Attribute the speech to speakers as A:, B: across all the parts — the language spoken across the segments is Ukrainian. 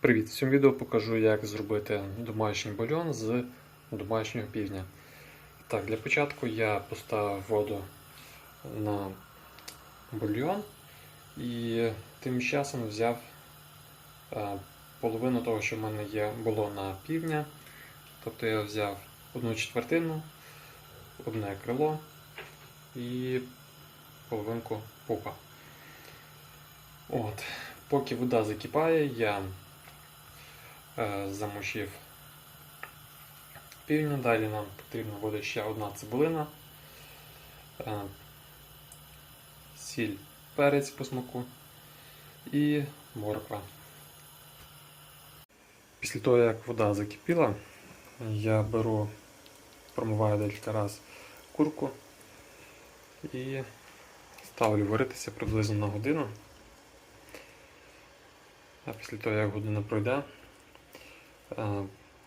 A: Привіт! В цьому відео покажу, як зробити домашній бульйон з домашнього півня. Так, для початку я поставив воду на бульйон і тим часом взяв е, половину того, що в мене є, було на півня. Тобто я взяв одну четвертину, одне крило і половинку пупа. От. Поки вода закипає, я замочив півня. Далі нам потрібна буде ще одна цибулина, е, сіль, перець по смаку і морква. Після того, як вода закипіла, я беру, промиваю декілька разів курку і ставлю варитися приблизно на годину. А після того, як година пройде, е,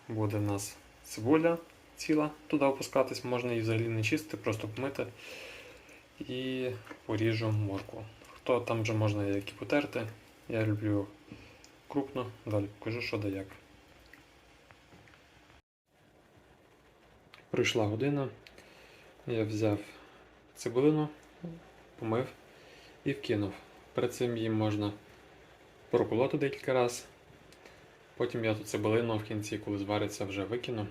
A: буде в нас цибуля ціла, туди опускатись, можна її взагалі не чистити, просто помити і поріжу моркву. Хто там вже можна як і потерти, я люблю крупно, далі покажу, що да як. Пройшла година, я взяв цибулину, помив і вкинув. Перед цим її можна проколоти декілька разів. Потім я тут цибулину в кінці, коли звариться, вже викину.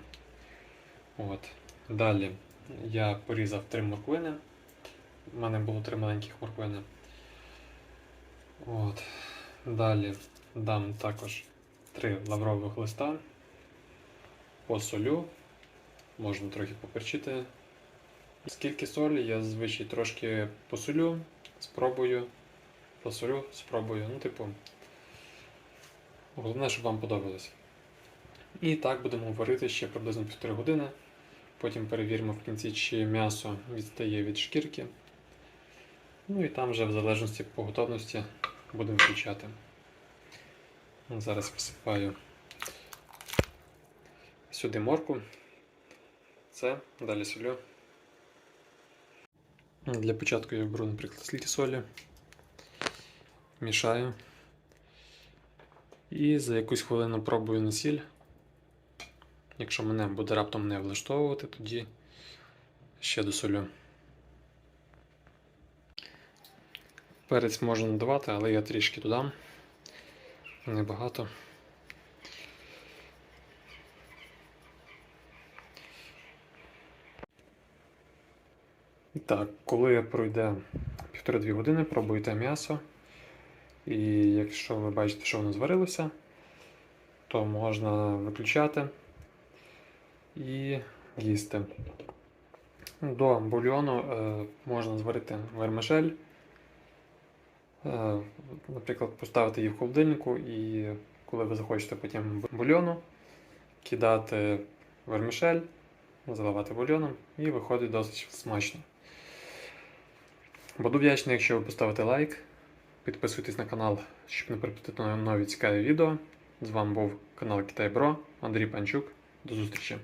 A: От. Далі я порізав три морквини. У мене було три маленьких морквини. От. Далі дам також три лаврових листа. Посолю. Можна трохи поперчити. Скільки солі, я зазвичай трошки посолю, спробую, посолю, спробую. Ну, типу, Головне, щоб вам подобалось. І так будемо варити ще приблизно півтори години. Потім перевіримо в кінці, чи м'ясо відстає від шкірки. Ну і там вже в залежності по готовності будемо включати. Зараз висипаю сюди морку. Це, далі солю. Для початку я беру, наприклад, слід солі, мішаю. І за якусь хвилину пробую на сіль. Якщо мене буде раптом не влаштовувати, тоді ще досолю. Перець можна додавати, але я трішки додам. Небагато. І так, коли пройде півтори-дві години, пробуйте м'ясо. І якщо ви бачите, що воно зварилося, то можна виключати і їсти. До бульйону е, можна зварити вермишель, е, наприклад, поставити її в холодильнику і коли ви захочете потім бульйону, кидати вермишель, заливати бульйоном і виходить досить смачно. Буду вдячний, якщо ви поставите лайк. Підписуйтесь на канал, щоб не пропустити нові цікаві відео. З вами був канал Китай Бро, Андрій Панчук. До зустрічі!